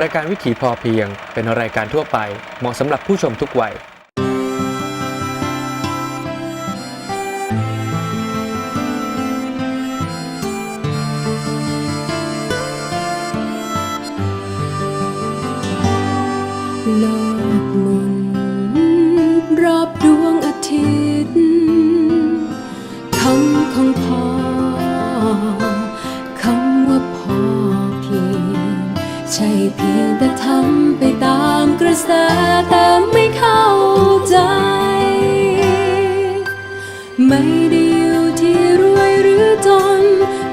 รายการวิถีพอเพียงเป็นรายการทั่วไปเหมาะสำหรับผู้ชมทุกวัย ไม่ได้อยู่ที่รวยหรือจน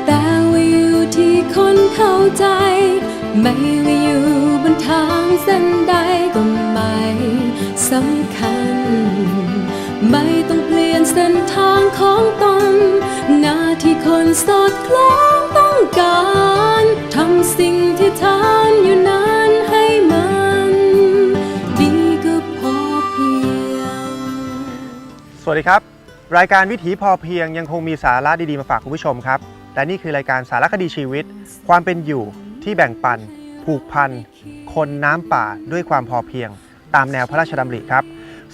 แต่ว่าอยู่ที่คนเข้าใจ ไม่ว่าอยู่บนทางเส้นใดก็ไม่สำคัญ ไม่ต้องเปลี่ยนเส้นทางของตน หน้าที่คนสอดคล้องต้องการทำสิ่งที่ทานอยู่นั้นให้มันดีก็พอเพียง สวัสดีครับ รายการวิถีพอเพียงยังคงมีสาระดีๆมาฝากคุณผู้ชมครับ และนี่คือรายการสารคดีชีวิต ความเป็นอยู่ที่แบ่งปัน ผูกพัน คนน้ำป่าด้วยความพอเพียง ตามแนวพระราชดำริครับ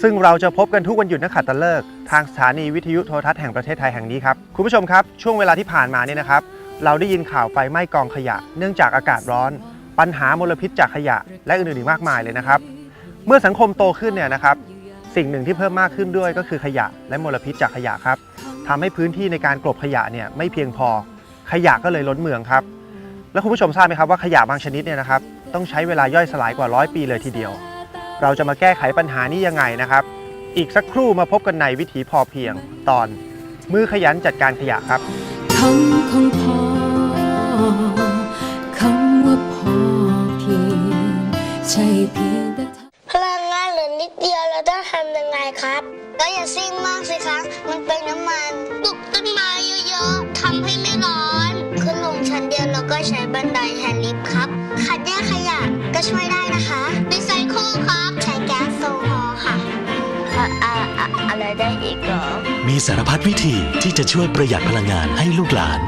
ซึ่งเราจะพบกันทุกวันหยุดนักขัตฤกษ์ทางสถานีวิทยุโทรทัศน์แห่งประเทศไทยแห่งนี้ครับคุณผู้ชมครับ ช่วงเวลาที่ผ่านมาเนี่ยนะครับ เราได้ยินข่าวไฟไหม้กองขยะ เนื่องจากอากาศร้อน ปัญหามลพิษจากขยะ และอื่นๆอีกมากมายเลยนะครับ เมื่อสังคมโตขึ้นเนี่ยนะครับ สิ่งหนึ่งที่เพิ่มมากขึ้นด้วยก็คือขยะและมลพิษจากขยะครับทำให้พื้นที่ในการกลบขยะเนี่ยไม่เพียงพอขยะก็เลยล้นเมืองครับ แล้วคุณผู้ชมทราบไหมครับว่าขยะบางชนิดเนี่ยนะครับต้องใช้เวลาย่อยสลายกว่าร้อยปีเลยทีเดียว เราจะมาแก้ไขปัญหานี้ยังไงนะครับ อีกสักครู่มาพบกันในวิถีพอเพียงตอน มือขยันจัดการขยะครับ ทำยังไงครับ ก็อย่าซิ่งมากสิคะมันเป็นน้ำมันปลูกต้นไม้เยอะๆทำให้ไม่ร้อน ขึ้นลงชั้นเดียวแล้วก็ใช้บันไดแทนลิฟต์ครับคัดแยกขยะก็ช่วยได้นะคะรีไซเคิลครับ ใช้แก๊สโซฮอล์ค่ะอะอะอะอะไรได้อีกเหรอ มีสารพัดวิธีที่จะช่วยประหยัดพลังงานให้ลูกหลาน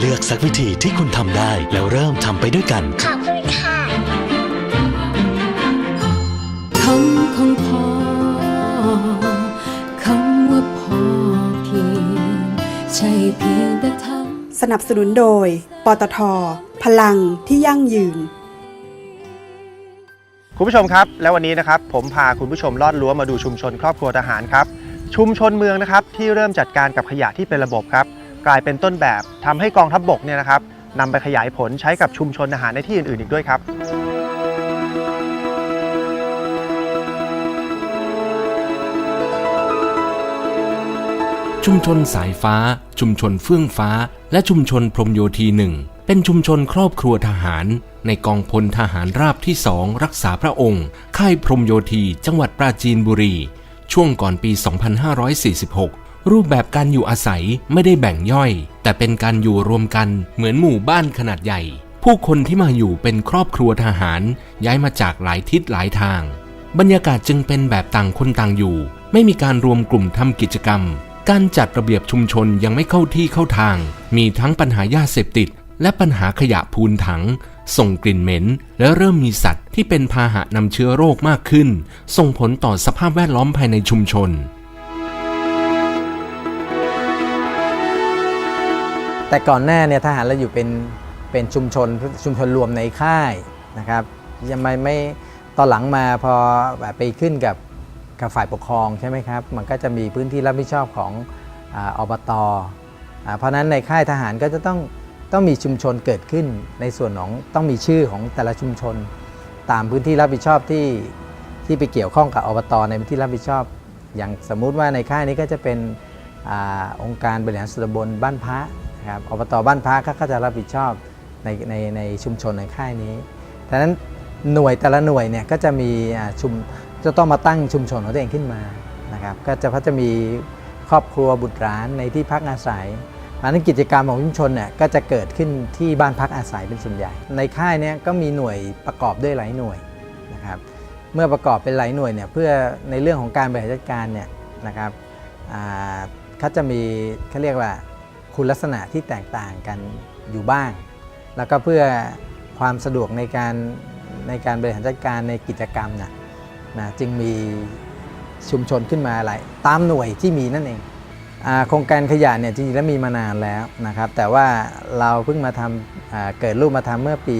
เลือกสักวิธีที่คุณทำได้แล้วเริ่มทำไปด้วยกันขอบคุณค่ะ สนับสนุนโดย ปตท พลังที่ยั่งยืน คุณผู้ชมครับ แล้ววันนี้นะครับ ผมพาคุณผู้ชมลอดรั้วมาดูชุมชนครอบครัวทหารครับ ชุมชนเมืองนะครับ ที่เริ่มจัดการกับขยะที่เป็นระบบครับ กลายเป็นต้นแบบทำให้กองทัพบบกเนี่ยนะครับนำไปขยายผลใช้กับชุมชนทหารในที่อื่นๆอีกด้วยครับ ชุมชนสายฟ้า ชุมชนเฟื่องฟ้า และชุมชนพรมโยธีหนึ่งเป็นชุมชนครอบครัวทหาร ในกองพลทหารราบที่สองรักษาพระองค์ ค่ายพรมโยธีจังหวัดปราจีนบุรี ช่วงก่อนปี 2546 รูปแบบการอยู่อาศัยไม่ได้แบ่งย่อย แต่เป็นการอยู่รวมกันเหมือนหมู่บ้านขนาดใหญ่ ผู้คนที่มาอยู่เป็นครอบครัวทหาร ย้ายมาจากหลายทิศหลายทาง บรรยากาศจึงเป็นแบบต่างคนต่างอยู่ ไม่มีการรวมกลุ่มทำกิจกรรม การจัดระเบียบชุมชนยังไม่เข้าที่เข้าทาง มีทั้งปัญหายาเสพติด และปัญหาขยะพูนถัง ส่งกลิ่นเหม็น และเริ่มมีสัตว์ที่เป็นพาหะนำเชื้อโรคมากขึ้น ส่งผลต่อสภาพแวดล้อมภายในชุมชน แต่ก่อนหน้าเนี่ยทหารเราอยู่เป็นเป็นชุมชนชุมชนรวมในค่ายนะครับยังไม่ไม่ตอนหลังมาพอแบบไปขึ้นกับ กับฝ่ายปกครองใช่ไหมครับ มันก็จะมีพื้นที่รับผิดชอบของอบตอเพราะนั้นในค่ายทหารก็จะต้องต้องมีชุมชนเกิดขึ้นในส่วนของต้องมีชื่อของแต่ละชุมชน ตามพื้นที่รับผิดชอบที่ที่ไปเกี่ยวข้องกับอบตในพื้นที่รับผิดชอบ อย่างสมมุติว่าในค่ายนี้ก็จะเป็นอองค์การบริหารส่วนตำบลบ้านพระนะครับอบตบ้านพระก็จะรับผิดชอบในในในชุมชนในค่ายนี้ดังนั้นหน่วยแต่ละหน่วยเนี่ยก็จะมีชุม จะต้องมาตั้งชุมชนของตัวเองขึ้นมานะครับก็จะเขาจะมีครอบครัวบุตรหลานในที่พักอาศัยเพราะฉะนั้นกิจกรรมของชุมชนเนี่ยก็จะเกิดขึ้นที่บ้านพักอาศัยเป็นส่วนใหญ่ ในค่ายเนี่ยก็มีหน่วยประกอบด้วยหลายหน่วยนะครับเมื่อประกอบเป็นหลายหน่วยเนี่ยเพื่อในเรื่องของการบริหารจัดการเนี่ยนะครับเขาจะมีเขาเรียกว่าคุณลักษณะที่แตกต่างกันอยู่บ้าง แล้วก็เพื่อความสะดวกในการในการบริหารจัดการในกิจกรรมนะ นะจึงมีชุมชนขึ้นมาหลายตามหน่วยที่มีนั่นเองโครงการขยะเนี่ยจริงๆแล้วมีมานานแล้วนะครับ แต่ว่าเราเพิ่งมาทำเกิดรูปมาทำเมื่อปี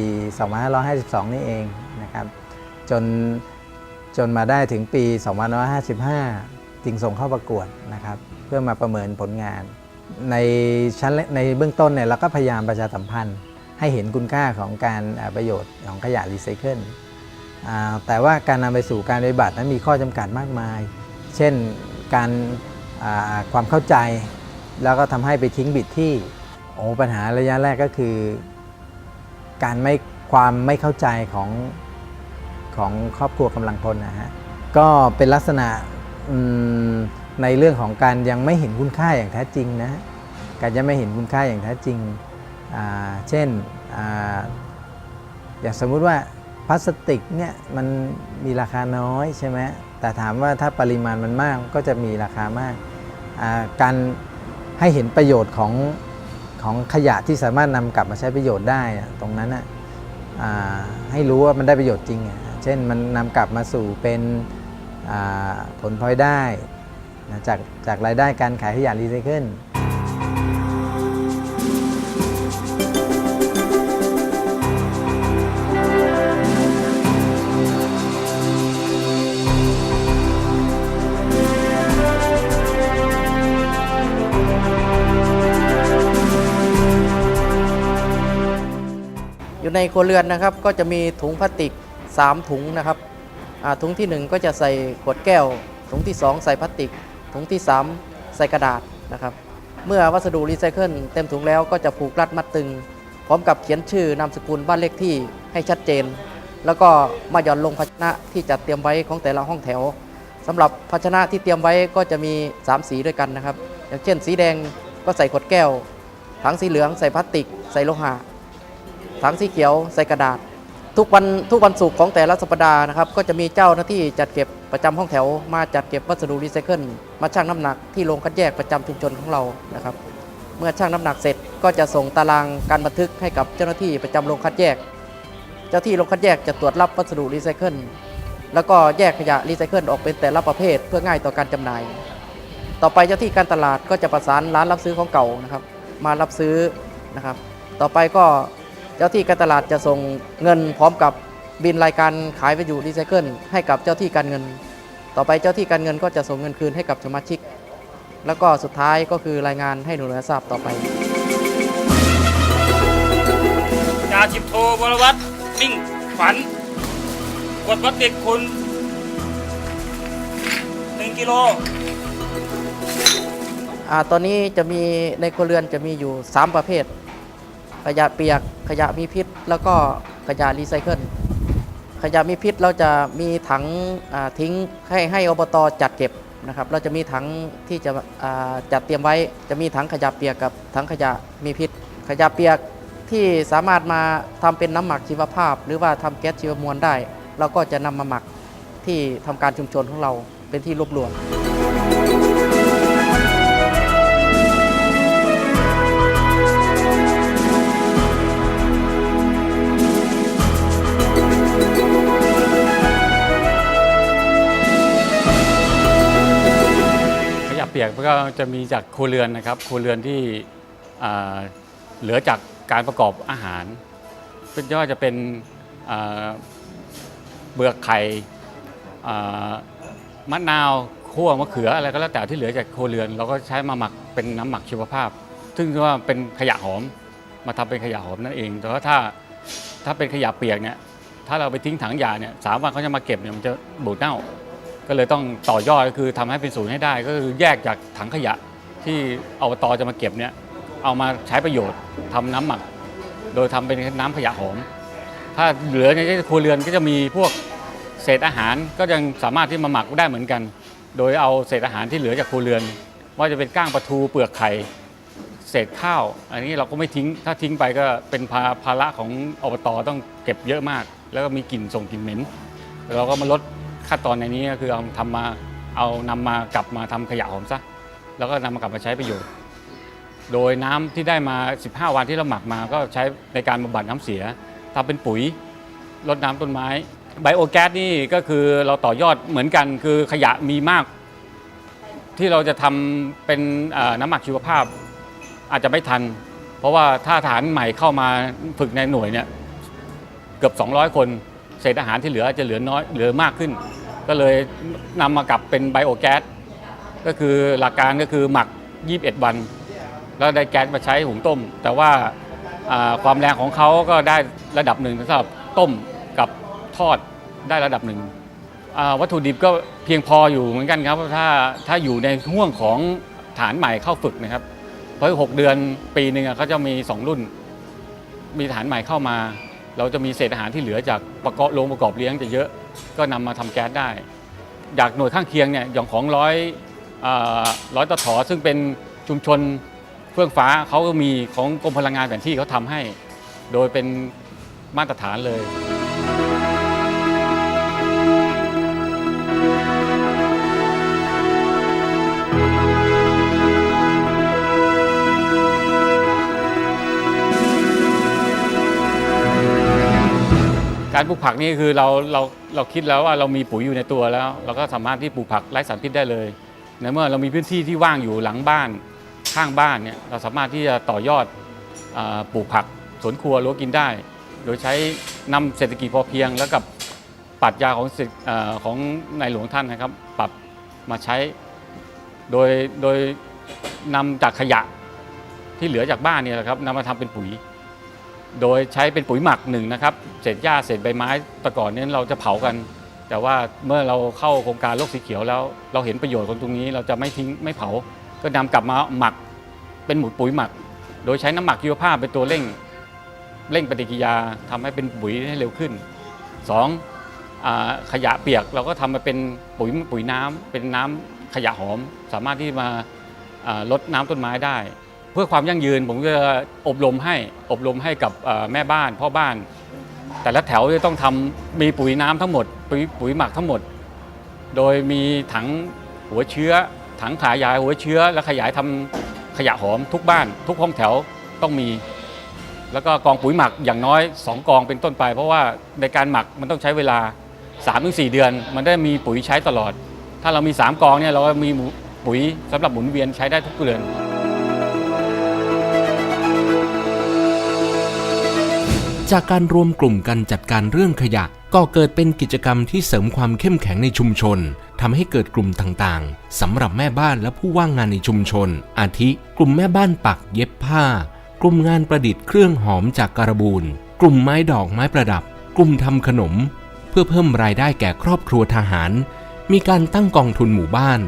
2552 นี่เองนะครับจนจนมาได้ถึงปี 2555 จึงส่งเข้าประกวดนะครับ เพื่อมาประเมินผลงาน ในชั้นในเบื้องต้นเนี่ยเราก็พยายามประชาสัมพันธ์ ให้เห็นคุณค่าของการประโยชน์ของขยะรีไซเคิล แต่ว่าการนำไปสู่การปฏิบัตินั้นมีข้อจำกัดมากมาย เช่นการความเข้าใจ แล้วก็ทำให้ไปทิ้งบิดที่โอ้ปัญหาระยะแรกก็คือ การไม่ความไม่เข้าใจของของครอบครัวกำลังพลนะฮะก็เป็นลักษณะในเรื่องของการยังไม่เห็นคุณค่าอย่างแท้จริงนะการยังไม่เห็นคุณค่าอย่างแท้จริง เช่นออย่างสมมุติว่า พลาสติกเนี่ยมันมีราคาน้อยใช่ไหมแต่ถามว่าถ้าปริมาณมันมากก็จะมีราคามากาการให้เห็นประโยชน์ของของขยะที่สามารถนำกลับมาใช้ประโยชน์ได้ตรงนั้นให้รู้ว่ามันได้ประโยชน์จริง เช่นมันนำกลับมาสู่เป็นผลพลอยได้จากจากรายได้การขายขยะรีไซเคิล ในครัวเรือนนะครับ ก็จะมีถุงพลาสติก 3 ถุงนะครับถุงที่ 1 ก็จะใส่ขวดแก้ว ถุงที่ 2 ใส่พลาสติก ถุงที่ 3 ใส่กระดาษนะครับ เมื่อวัสดุรีไซเคิลเต็มถุงแล้วก็จะผูกรัดมัดตึง พร้อมกับเขียนชื่อนามสกุลบ้านเลขที่ให้ชัดเจน แล้วก็มาหย่อนลงภาชนะที่จัดเตรียมไว้ของแต่ละห้องแถวสำหรับภาชนะที่เตรียมไว้ก็จะมี 3 สีด้วยกันนะครับ อย่างเช่น สีแดงก็ใส่ขวดแก้ว ถังสีเหลืองใส่พลาสติก ใส่โลหะ ถังสีเขียวใส่กระดาษ ทุกวันทุกวันศุกร์ของแต่ละสัปดาห์นะครับก็จะมีเจ้าหน้าที่จัดเก็บประจำห้องแถว มาจัดเก็บวัสดุรีไซเคิลมาชั่งน้ำหนักที่โรงคัดแยกประจำชุมชนของเรานะครับ เมื่อชั่งน้ำหนักเสร็จก็จะส่งตารางการบันทึกให้กับเจ้าหน้าที่ประจำโรงคัดแยก เจ้าที่โรงคัดแยกจะตรวจรับวัสดุรีไซเคิลแล้วก็แยกขยะรีไซเคิลออกเป็นแต่ละประเภทเพื่อง่ายต่อการจำหน่าย ต่อไปเจ้าที่การตลาดก็จะประสานร้านรับซื้อของเก่านะครับ มารับซื้อนะครับ ต่อไปก็ เจ้าที่การตลาดจะส่งเงินพร้อมกับบินรายการขายวัสดุรีไซเคิลให้กับเจ้าที่การเงิน ต่อไปเจ้าที่การเงินก็จะส่งเงินคืนให้กับสมาชิก แล้วก็สุดท้ายก็คือรายงานให้หน่วยงานทราบต่อไปจ่าสิบโทวรวัตรมิ่งฝันกดวัดเด็กคุณหนึ่งกิโลอ่าตอนนี้จะมีในครัวเรือนจะมีอยู่ 3 ประเภท ขยะเปียก ขยะมีพิษ แล้วก็ขยะรีไซเคิลขยะมีพิษเราจะมีถังทิ้งให้ให้อบตจัดเก็บนะครับเราจะมีถังที่จะจัดเตรียมไว้ จะมีถังขยะเปียกกับถังขยะมีพิษ ขยะเปียกที่สามารถมาทำเป็นน้ำหมักชีวภาพ หรือว่าทำแก๊สชีวมวลได้ เราก็จะนำมาหมักที่ทำการชุมชนของเราเป็นที่รวบรวม ปียกก็จะมีจากครัวเรือนนะครับครัวเรือนที่เหลือจากการประกอบอาหารเป็นยอยจะเป็นเบือกไข่มะนาวคั่วมะเขืออะไรก็แล้วแต่ที่เหลือจากครัวเรือน เราก็ใช้มาหมักเป็นน้ำหมักชีวภาพ ซึ่งว่าเป็นขยะหอมมาทำเป็นขยะหอมนั่นเอง แต่ว่าถ้าถ้าเป็นขยะเปียกเนี่ยถ้าเราไปทิ้งถังยะเนี่ยสามวันเขาจะมาเก็บเนี่ยมันจะบูดเน่า ก็เลยต้องต่อยอดก็คือทำให้เป็นศูนย์ให้ได้ ก็คือแยกจากถังขยะที่อบตจะมาเก็บเนี่ยเอามาใช้ประโยชน์ทำน้ำหมัก โดยทำเป็นน้ำขยะหอม ถ้าเหลือในครัวเรือนก็จะมีพวกเศษอาหารก็ยังสามารถที่มาหมักได้เหมือนกัน โดยเอาเศษอาหารที่เหลือจากครัวเรือน ว่าจะเป็นก้างปลาทูเปลือกไข่เศษข้าว อันนี้เราก็ไม่ทิ้ง ถ้าทิ้งไปก็เป็นภาภาระของอบตต้องเก็บเยอะมาก แล้วก็มีกลิ่นส่งกลิ่นเหม็นเราก็มาลด ขั้นตอนในนี้ก็คือเอาทำมาเอานำมากลับมาทำขยะหอมซะแล้วก็นำมากลับมาใช้ประโยชน์ โดยน้ำที่ได้มา 15 วันที่เราหมักมาก็ใช้ในการบำบัดน้ำเสียทำเป็นปุ๋ยรดน้ำต้นไม้ไบโอแก๊สนี่ก็คือเราต่อยอดเหมือนกันคือขยะมีมาก ที่เราจะทำเป็นเอ่อน้ำหมักชีวภาพอาจจะไม่ทัน เพราะว่าถ้าฐานใหม่เข้ามาฝึกในหน่วยเนี่ยเกือบ 200 คน เศษอาหารที่เหลือจะเหลือน้อยเหลือมากขึ้น ก็เลยนำมากลับเป็นไบโอแก๊สก็คือหลักการก็คือหมัก 21 วัน แล้วได้แก๊สมาใช้หุงต้ม แต่ว่าความแรงของเขาก็ได้ระดับหนึ่งสำหรับต้มกับทอดได้ระดับหนึ่งวัตถุดิบก็เพียงพออยู่เหมือนกันครับถ้าถ้าอยู่ในห่วงของฐานใหม่เข้าฝึกนะครับ เพราะหกเดือนปีหนึ่งเขาจะมี 2 รุ่น มีฐานใหม่เข้ามา เราจะมีเศษอาหารที่เหลือจากประกอบโรงประกอบเลี้ยงจะเยอะ ก็นำมาทำแก๊สได้จากหน่วยข้างเคียงเนี่ยอย่างของร้อยร้อยตะถอซึ่งเป็นชุมชนเฟื่องฟ้าเขาก็มีของกรมพลังงานแผนที่เขาทำให้ โดยเป็นมาตรฐานเลย การปลูกผักนี่คือเราเราเราคิดแล้วว่าเรามีปุ๋ยอยู่ในตัวแล้ว เราก็สามารถที่ปลูกผักไร้สารพิษได้เลยในเมื่อเรามีพื้นที่ที่ว่างอยู่หลังบ้านข้างบ้านเนี่ยเราสามารถที่จะต่อยอดปลูกผักสวนครัวรั้วกินได้ โดยใช้นำเศรษฐกิจพอเพียง แล้วกับปรัชญาของอของในหลวงท่านนะครับ ปรับมาใช้โดยโดยนำจากขยะที่เหลือจากบ้านเนี่ยนะครับนำมาทำเป็นปุ๋ย โดยใช้เป็นปุ๋ยหมักหนึ่งนะครับเศษหญ้าเศษใบไม้แต่ก่อนนี้เราจะเผากัน แต่ว่าเมื่อเราเข้าโครงการโลกสีเขียวแล้ว เราเห็นประโยชน์ของตรงนี้เราจะไม่ทิ้งไม่เผา ก็นำกลับมาหมักเป็นหมุดปุ๋ยหมัก โดยใช้น้ำหมักชีวภาพเป็นตัวเร่งเร่งปฏิกิริยาทำให้เป็นปุ๋ยให้เร็วขึ้นสองขยะเปียกเราก็ทำมาเป็นปุ๋ยปุ๋ยน้ำเป็นน้ำขยะหอม สามารถที่มาลดน้ำต้นไม้ได้ พื่อความยั่งยืนผมจะอบรมให้อบรมให้กับแม่บ้านพ่อบ้าน แต่ละแถวจะต้องทำมีปุ๋ยน้ำทั้งหมดปุ๋ยปุ๋ยหมักทั้งหมด โดยมีถังหัวเชื้อ ถังขายายหัวเชื้อ และขยายทำขยะหอมทุกบ้าน ทุกห้องแถวต้องมี แล้วก็กองปุ๋ยหมักอย่างน้อย 2 กองเป็นต้นไป เพราะว่าในการหมักมันต้องใช้เวลา 3-4 เดือน มันได้มีปุ๋ยใช้ตลอด ถ้าเรามี 3 กองเนี่ยเราก็มีปุ๋ยสำหรับหมุนเวียนใช้ได้ทุกเดือน จากการรวมกลุ่มกันจัดการเรื่องขยะ ก็เกิดเป็นกิจกรรมที่เสริมความเข้มแข็งในชุมชนทำให้เกิดกลุ่มต่างๆสำหรับแม่บ้านและผู้ว่างงานในชุมชน อาทิ กลุ่มแม่บ้านปักเย็บผ้า กลุ่มงานประดิษฐ์เครื่องหอมจากการบูนกลุ่มไม้ดอกไม้ประดับ กลุ่มทำขนม เพื่อเพิ่มรายได้แก่ครอบครัวทหาร มีการตั้งกองทุนหมู่บ้าน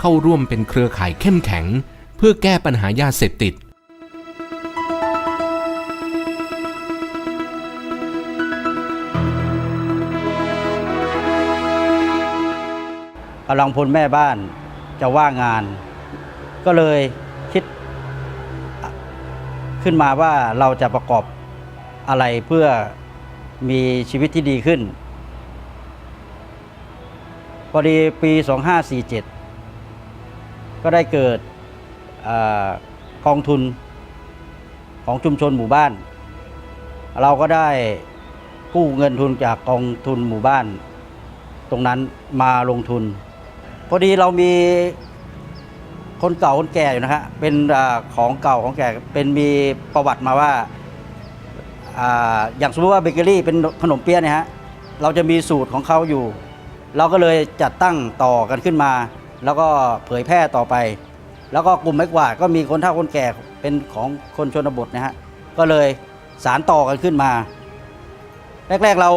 เข้าร่วมเป็นเครือข่ายเข้มแข็ง เพื่อแก้ปัญหายาเสพติด กำลังพลแม่บ้านจะว่างงาน ก็เลยคิดขึ้นมาว่าเราจะประกอบอะไรเพื่อมีชีวิตที่ดีขึ้น พอดีปี 2547 ก็ได้เกิดอกองทุนของชุมชนหมู่บ้าน เราก็ได้กู้เงินทุนจากกองทุนหมู่บ้าน ตรงนั้นมาลงทุน พอดีเรามีคนเก่าคนแก่อยู่นะฮะเป็นอาของเก่าของแก่เป็นมีประวัติมาว่าอาอย่างสมมติว่าเบเกอรี่เป็นขนมเปี๊ยะเนี่ยฮะเราจะมีสูตรของเขาอยู่ เราก็เลยจัดตั้งต่อกันขึ้นมา แล้วก็เผยแพร่ต่อไป แล้วก็กลุ่มไม้กวาดก็มีคนเฒ่าคนแก่เป็นของคนชนบทนะฮะก็เลยสารต่อกันขึ้นมา แรกๆเรา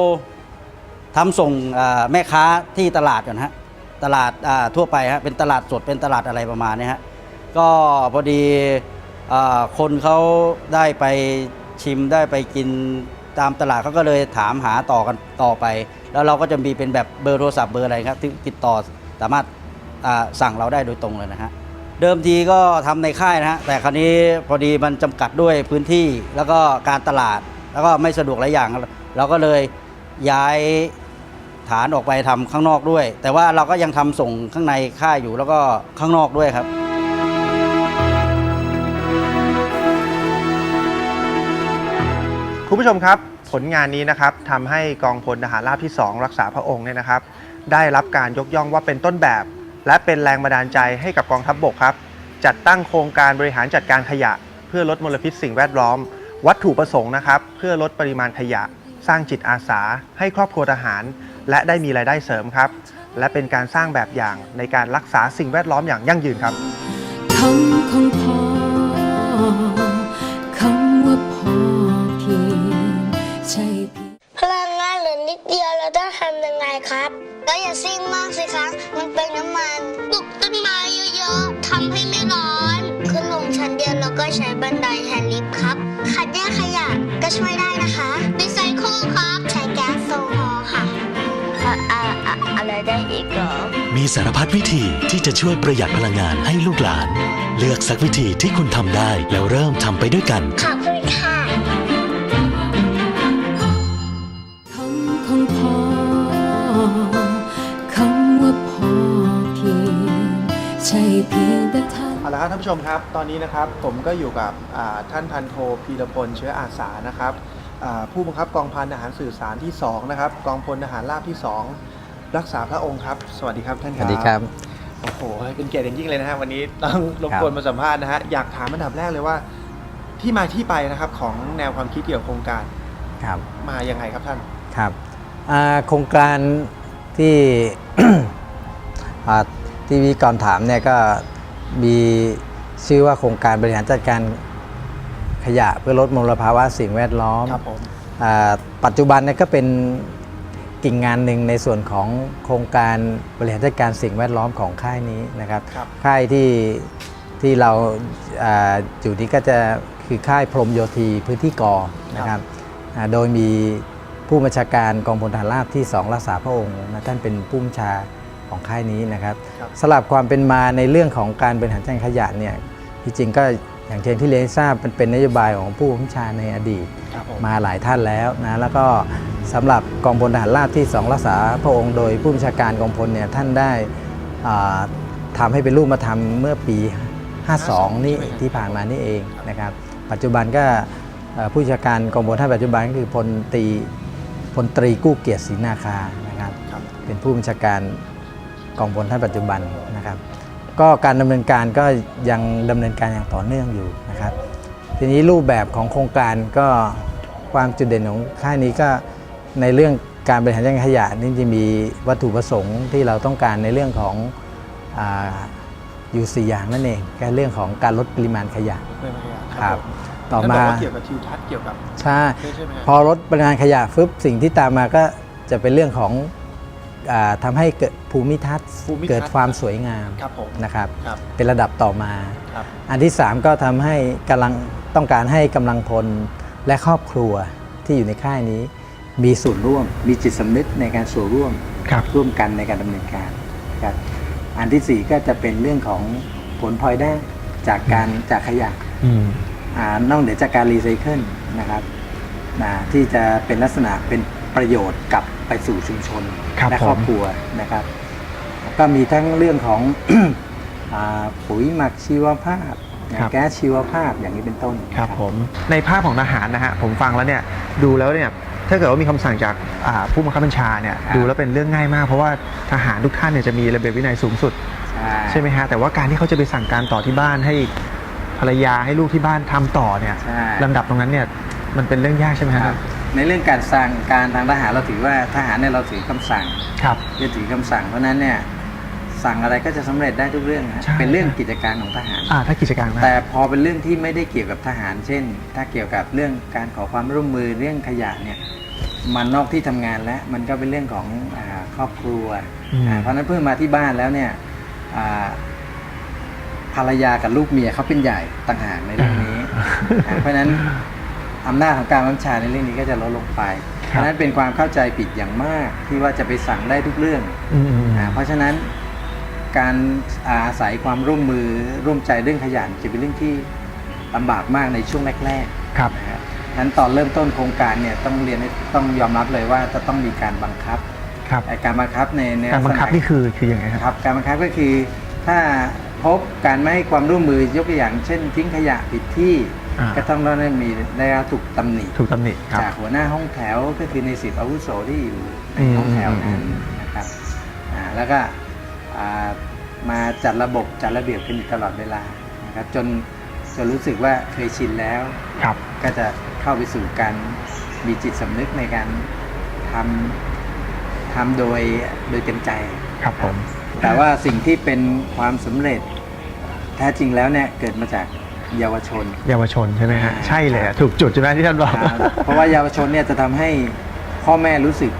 ทำส่งอ่าแม่ค้าที่ตลาดก่อนฮะ ตลาดทั่วไปฮะเป็นตลาดสดเป็นตลาดอะไรประมาณนี้ฮะก็พอดีอคนเขาได้ไปชิมได้ไปกินตามตลาดเขาก็เลยถามหาต่อกันต่อไป แล้วเราก็จะมีเป็นแบบเบอร์โทรศัพท์เบอร์อะไรครับที่ติดต่อสามารถสั่งเราได้โดยตรงเลยนะฮะเดิมทีก็ทำในค่ายนะฮะแต่คราวนี้พอดีมันจำกัดด้วยพื้นที่แล้วก็การตลาด แล้วก็ไม่สะดวกหลายอย่าง เราก็เลยย้าย ฐานออกไปทำข้างนอกด้วย แต่ว่าเราก็ยังทำส่งข้างในค่ายอยู่แล้วก็ข้างนอกด้วยครับคุณผู้ชมครับผลงานนี้นะครับทำให้กองพลทหารราบที่ 2 รักษาพระองค์เนี่ยนะครับ ได้รับการยกย่องว่าเป็นต้นแบบ และเป็นแรงบันดาลใจให้กับกองทัพบบกครับ จัดตั้งโครงการบริหารจัดการขยะ เพื่อลดมลพิษสิ่งแวดล้อม วัตถุประสงค์นะครับ เพื่อลดปริมาณขยะ สร้างจิตอาสา ให้ครอบครัวทหาร และได้มีรายได้เสริมครับ และเป็นการสร้างแบบอย่างในการรักษาสิ่งแวดล้อมอย่างยั่งยืนครับคำของพ่อคำว่าพอเพียงใช่เพียงพลังงานเหลือนิดเดียวเราต้องทำยังไงครับก็อย่าซิ่งมากสิคะมันเป็นน้ำมันปลูกต้นไม้เยอะๆทำให้ไม่ร้อน ขึ้นลงชั้นเดียวเราก็ใช้บันไดแทน สารพัดวิธีที่จะช่วยประหยัดพลังงานให้ลูกหลาน เลือกสักวิธีที่คุณทำได้แล้วเริ่มทำไปด้วยกัน ขอบคุณค่ะคำของพ่อคำว่าพอเพียงใช่เพียงแต่ท่านเอาละครับท่านผู้ชมครับตอนนี้นะครับผมก็อยู่กับอ่าท่านพันโทพีรพลเชื้ออาสานะครับอ่าผู้บังคับกองพันทหารสื่อสารที่ 2 นะครับ กองพลทหารราบที่ 2 รักษาพระองค์ครับ สวัสดีครับท่านสครับ วัสดีครับ โอ้โห เป็นเกียรติอย่างยิ่งเลยนะฮะวันนี้ต้องรบกวนมาสัมภาษณ์นะฮะ อยากถามอันดับแรกเลยว่า ที่มาที่ไปนะครับของแนวความคิดเกี่ยวกับโครงการครับ มายังไงครับท่าน ครับอ่าโครงการที่ อ่าที่วิกรถามเนี่ยก็มีชื่อว่าโครงการบริหารจัดการขยะเพื่อลดมลภาวะสิ่งแวดล้อมครับผม อ่าปัจจุบันเนี่ยก็เป็น กิ่งงานหนึ่งในส่วนของโครงการบริหารจัดการสิ่งแวดล้อมของค่ายนี้นะครับ ครับ ค่ายที่ที่เราอ่าอยู่นี้ก็จะคือค่ายพรหมโยธีพื้นที่กอนะครับอ่าโดยมีผู้บัญชาการกองพลทหารราบที่ 2 รักษาพระองค์นะท่านเป็นผู้บัญชาของค่ายนี้นะครับ ครับ สลับความเป็นมาในเรื่องของการบริหารจัดการขยะเนี่ยที่จริงก็ อย่างเช่นที่เรียนให้ทราบมันเป็นนโยบายของผู้บัญชาในอดีตครับผมมาหลายท่านแล้วนะแล้วก็สำหรับกองพลทหารราบที่ 2 รักษาพระองค์โดยผู้บัญชาการกองพลเนี่ยท่านได้อ่าทำให้เป็นรูปมาทำเมื่อปี 52 นี่ที่ผ่านมานี่เองนะครับปัจจุบันก็เอ่อผู้บัญชาการกองพลท่านปัจจุบันก็คือพลตรีพลตรีกู้เกียรติศรีนาคานะครับครับเป็นผู้บัญชาการกองพลท่านปัจจุบันนะครับ ก็การดำเนินการก็ยังดำเนินการอย่างต่อเนื่องอยู่นะครับ ทีนี้รูปแบบของโครงการก็ความจุดเด่นของค่ายนี้ก็ในเรื่องการบริหารจัดการขยะนี่จะมีวัตถุประสงค์ที่เราต้องการในเรื่องของอาอยู่สี่อย่างนั่นเองก็เรื่องของการลดปริมาณขยะไม่ไม่ครับครับผมต่อท่นบมากว่าเกี่ยวกับทิวทัศน์เกี่ยวกับใช่ใช่ไหมฮะพอลดปริมาณขยะฟึบสิ่งที่ตามมาก็จะเป็นเรื่องของอา ทำให้เกิดภูมิทัศน์ภูมิทัศน์เกิดความสวยงามครับผมนะครับ ครับเป็นระดับต่อมา ครับ อันที่ 3 ก็ทำให้กำลังต้องการให้กำลังพลและครอบครัวที่อยู่ในค่ายนี้ มีส่วนร่วม มีจิตสำนึกในการส่วนร่วมครับ ร่วมกันในการดำเนินการนะครับอันทีสี่ 4 ก็จะเป็นเรื่องของผลพลอยได้จากการจากขยะ อืม อ่านอกเหนือจากการรีไซเคิลนะครับนะที่จะเป็นลักษณะเป็นประโยชน์กลับ ไปสู่ชุมชนครับและผมครอบครัวนะครับ ก็มีทั้งเรื่องของ อ่าปุ๋ยหมักชีวภาพนะแก๊สชีวภาพอย่างนี้เป็นต้นครับผม ในภาพของทหารนะฮะผมฟังแล้วเนี่ยดูแล้วเนี่ยถ้าเกิดว่ามีคำสั่งจากอ่าผู้บังคับบัญชาเนี่ยดูแล้วเป็นเรื่องง่ายมาก เพราะว่าทหารทุกท่านเนี่ยจะมีระเบียบวินัยสูงสุด ใช่ใช่ไหมฮะแต่ว่าการที่เขาจะไปสั่งการต่อที่บ้านให้ภรรยาให้ลูกที่บ้านทำต่อเนี่ยใช่ ลำดับตรงนั้นเนี่ยมันเป็นเรื่องยากใช่ไหมคฮะรับ ในเรื่องการสั่งการทางทหารเราถือว่าทหารเนี่ยเราถือคำสั่งครับจะถือคำสั่งเพราะฉะนั้นเนี่ยสั่งอะไรก็จะสำเร็จได้ทุกเรื่องนะใช่ เป็นเรื่องกิจการของทหาร อ่าถ้ากิจการนะแต่พอเป็นเรื่องที่ไม่ได้เกี่ยวกับทหาร เช่น ถ้าเกี่ยวกับเรื่องการขอความร่วมมือเรื่องขยะเนี่ยมันนอกที่ทำงานแล้วมันก็เป็นเรื่องของอาครอบครัวอืม อ่าเพราะฉะนั้นเพื่อมาที่บ้านแล้วเนี่ยอ่าภรรยากับลูกเมียเขาเป็นใหญ่ต่างหากในเรื่องนี้อ่าเพราะฉะนั้น อำนาจของการบัญชาในเรื่องนี้ก็จะลดลงไปเพราะฉะนั้นเป็นความเข้าใจผิดอย่างมากที่ว่าจะไปสั่งได้ทุกเรื่องอืมอืมอ่าเพราะฉะนั้นการอาศัยความร่วมมือร่วมใจเรื่องขยันจะเป็นเรื่องที่ลำบากมากในช่วงแรกครับๆนะครับนั้นตอนเริ่มต้นโครงการเนี่ยต้องเรียนให้ต้องยอมรับเลยว่าจะต้องมีการบังคับครับไอ้การบังคับในในการบังคับลักษณะนี่คือคือยังไงครับครับ การบังคับก็คือถ้าพบการไม่ให้ความร่วมมือยกตัวอย่าง เช่น ทิ้งขยะผิดที่ อ่า ก็ต้องได้มีได้รับถูกตำหนิถูกตำหนิครับ จากหัวหน้าห้องแถวก็คือในสิบอาวุโสที่อยู่ในอืมห้องแถวอืนั้นมนะครับอ่าแล้วก็อ่ามาจัดระบบจัดระเบียบกันอยู่ตลอดเวลานะครับจนจนรู้สึกว่าเคยชินแล้ว ครับ ก็จะเข้าไปสู่การมีจิตสำนึกในการทำทำโดยโดยเต็มใจ ครับผม แต่ว่าสิ่งที่เป็นความสำเร็จแท้จริงแล้วเนี่ยเกิดมาจาก เยาวชน เยาวชนใช่ไหมฮะ ใช่เลยอะถูกจุดใช่ไหมที่ท่านบอกอ่าเพราะว่าเยาวชนเนี่ยจะทำให้พ่อแม่รู้สึก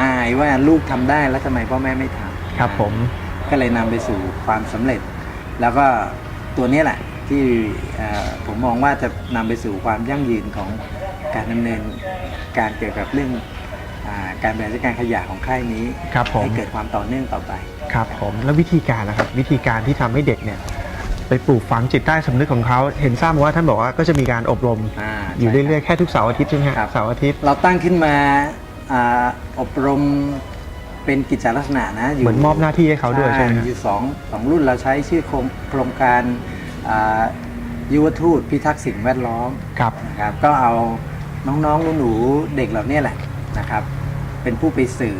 อายว่าลูกทำได้แล้วทำไมพ่อแม่ไม่ทำครับผม ก็เลยนำไปสู่ความสำเร็จ แล้วก็ตัวเนี้ยแหละ ที่เอ่อผมมองว่าจะนำไปสู่ความยั่งยืนของการดำเนินการเกี่ยวกับเรื่องอาการบริหารจัดการขยะของค่ายนี้ครับผม ให้เกิดความต่อเนื่องต่อไป ครับผมแล้ววิธีการนะครับวิธีการที่ทำให้เด็กเนี่ย ไปปลูกฝังจิตใต้สำนึกของเขา เห็นทราบมาว่าท่านบอกว่าก็จะมีการอบรมอ่าอยู่ใช่เรื่อยๆแค่ทุกเสาร์อาทิตย์ใช่ไหมฮะครับ เสาร์อาทิตย์ เราตั้งขึ้นมาอาอบรมเป็นกิจลักษณะนะอยู่เหมือนมอบหน้าที่ให้เขาด้วยใช่ไหมฮะอยู่สองสองรุ่นเราใช้ชื่อโครงโครงการอ่ายุวทูตพิทักษ์สิ่งแวดล้อมครับ นะครับ ก็เอาน้องๆหนูๆเด็กเหล่านี้แหละนะครับ เป็นผู้ไปสื่อ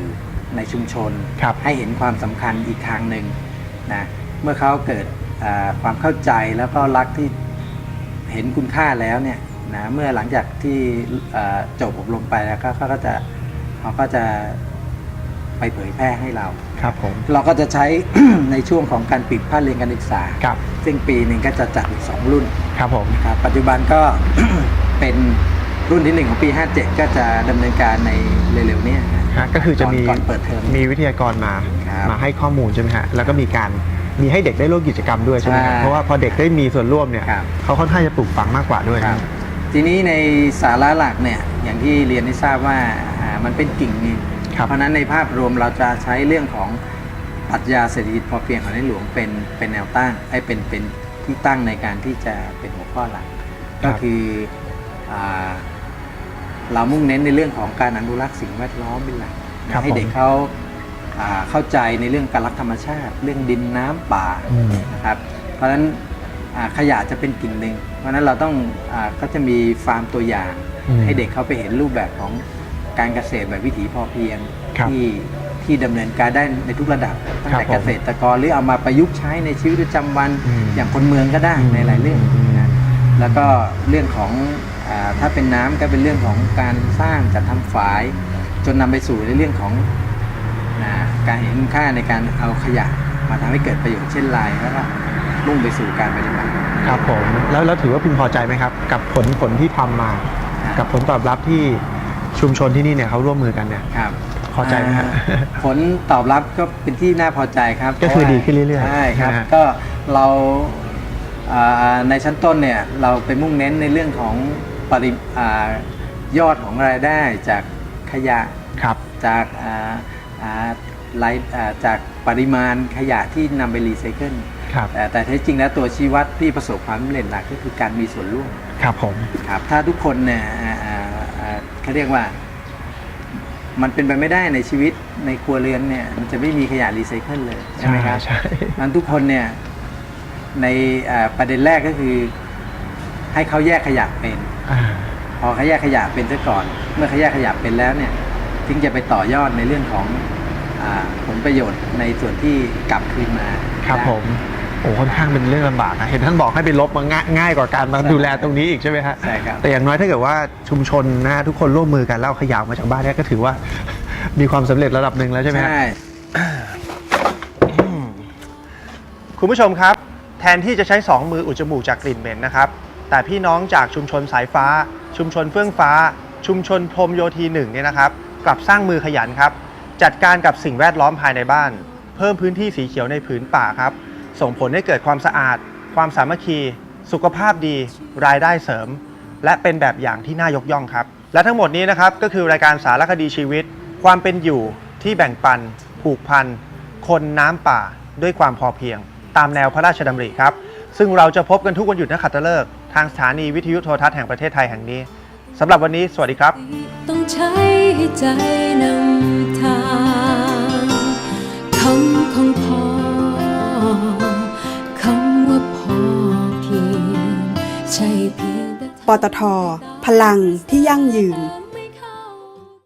ในชุมชน ครับ ให้เห็นความสำคัญอีกทางหนึ่งนะเมื่อเขาเกิดอ่า ความเข้าใจแล้วก็รักที่เห็นคุณค่าแล้วเนี่ยนะเมื่อหลังจากที่อ่าจบอบรมไปแล้วก็เขาก็จะเขาก็จะไปเผยแพร่ให้เราครับผมเราก็จะใช้ในช่วงของการปิดภาคเรียนการศึกษาครับซึ่งปีหนึ่งก็จะจัดอีก2รุ่นครับผมครับปัจจุบันก็เป็นรุ่นที่1ของปี 57 ก็จะดำเนินการในเร็วๆเนี้ฮะก็คือจะมีก่อนเปิดเทอมมีวิทยากรมาครับมาให้ข้อมูลใช่ไหมฮะแล้วก็มีการ มีให้เด็กได้ร่วมกิจกรรมด้วยใช่ไหมฮะใช่เพราะว่าพอเด็กได้มีส่วนร่วมเนี่ยครับ เขาค่อนข้างจะปลูกฝังมากกว่าด้วย ครับทีนี้ในสาระหลักเนี่ยอย่างที่เรียนให้ทราบว่าอ่ามันเป็นกิ่งหนึ่งครับเพราะฉะนั้นในภาพรวมเราจะใช้เรื่องของปรัชญาเศรษฐกิจพอเพียงของในหลวงเป็นเป็นแนวตั้งให้เป็นเป็นที่ตั้งในการที่จะเป็นหัวข้อหลักก็คืออาเรามุ่งเน้นในเรื่องของการอนุรักษ์สิ่งแวดล้อมเป็นหลักครับให้เด็กผมเขา อ่าเข้าใจในเรื่องการรักธรรมชาติ เรื่องดินน้ำป่าอืม นะครับเพราะฉะนั้นอ่าขยะจะเป็นกิ่งหนึ่งเพราะฉะนั้นเราต้องอาก็จะมีฟาร์มตัวอย่าง อืมให้เด็กเขาไปเห็นรูปแบบของการเกษตรแบบวิถีพอเพียงครับที่ที่ดำเนินการได้ในทุกระดับตั้งครับแต่ผมเกษตรกรหรือเอามาประยุกต์ใช้ในชีวิตประจำวันอืมอย่างคนเมืองก็ได้อืมในหลายเรื่องอืม นะ แล้วก็เรื่องของอาถ้าเป็นน้ำก็เป็นเรื่องของการสร้างจัดทำฝาย จนนำไปสู่ในเรื่องของ อาการเห็นคุณค่าในการเอาขยะมาทำให้เกิดประโยชน์เช่นไรแล้วก็มุ่งไปสู่การปฏิบัติครับผมแล้วแล้วถือว่าพึงพอใจไหมครับ กับผลผลที่ทำมาครับกับผลตอบรับที่ชุมชนที่นี่เนี่ยเขาร่วมมือกันเนี่ยครับพอใจไหมครับอ่าผลตอบรับก็เป็นที่น่าพอใจครับ ก็คือพาะว่าดีขึ้นเรื่อยๆใช่ครับนะฮะก็เราอ่าในชั้นต้นเนี่ยเราไปมุ่งเน้นในเรื่องของปริอายอดของรายได้จากขยะครับจาก อ่าอ่ารายอ่าจากปริมาณขยะที่นำไปรีไซเคิลครับแต่แต่แท้จริงแล้วตัวชี้วัดที่ประสบความสำเร็จหลักก็คือการมีส่วนร่วมครับผมครับถ้าทุกคนเนี่ยอ่าอ่าอ่าเขาเรียกว่ามันเป็นไปไม่ได้ในชีวิตในครัวเรือนเนี่ยมันจะไม่มีขยะรีไซเคิลเลยใช่ไหมครับใช่นั้นทุกคนเนี่ยในอ่าประเด็นแรกก็คือ ให้เขาแยกขยะเป็นอ่าพอเขาแยกขยะเป็นซะก่อน เมื่อเขาแยกขยะเป็นแล้วเนี่ยถึงจะไปต่อยอดในเรื่องของอา ผลประโยชน์ในส่วนที่กลับคืนมาครับได้ ผมโอ้ค่อนข้างเป็นเรื่องลำบากนะเห็นท่านบอกให้ไปลบมาง่ายง่ายกว่าการมาดูแลตรงนี้อีกใช่ไหมฮะใช่ครับ แต่อย่างน้อยถ้าเกิดว่าชุมชนนะฮะทุกคนร่วมมือกันแล้วเอาขยะออกมาจากบ้านเนี่ยก็ถือว่า มีความสำเร็จระดับหนึ่งแล้วใช่ไหมฮะ ใช่ คุณผู้ชมครับ แทนที่จะใช้ 2 มืออุดจมูกจากกลิ่นเหม็นนะครับ แต่พี่น้องจากชุมชนสายฟ้า ชุมชนเฟื่องฟ้า ชุมชนพรหมโยธีหนึ่งเนี่ยนะครับ กลับสร้างมือขยันครับ จัดการกับสิ่งแวดล้อมภายในบ้าน เพิ่มพื้นที่สีเขียวในผืนป่าครับ ส่งผลให้เกิดความสะอาด ความสามัคคี สุขภาพดี รายได้เสริม และเป็นแบบอย่างที่น่ายกย่องครับ และทั้งหมดนี้นะครับก็คือรายการสารคดีชีวิต ความเป็นอยู่ที่แบ่งปัน ผูกพัน คนน้ำป่าด้วยความพอเพียง ตามแนวพระราชดำริครับ ซึ่งเราจะพบกันทุกวันหยุดนักขัตฤกษ์ทางสถานีวิทยุโทรทัศน์แห่งประเทศไทยแห่งนี้สำหรับวันนี้ สวัสดีครับต้อง ใจนำทางคำของพ่อคำว่าพอเพียงใช่เพียงปตท พลังที่ยั่งยืน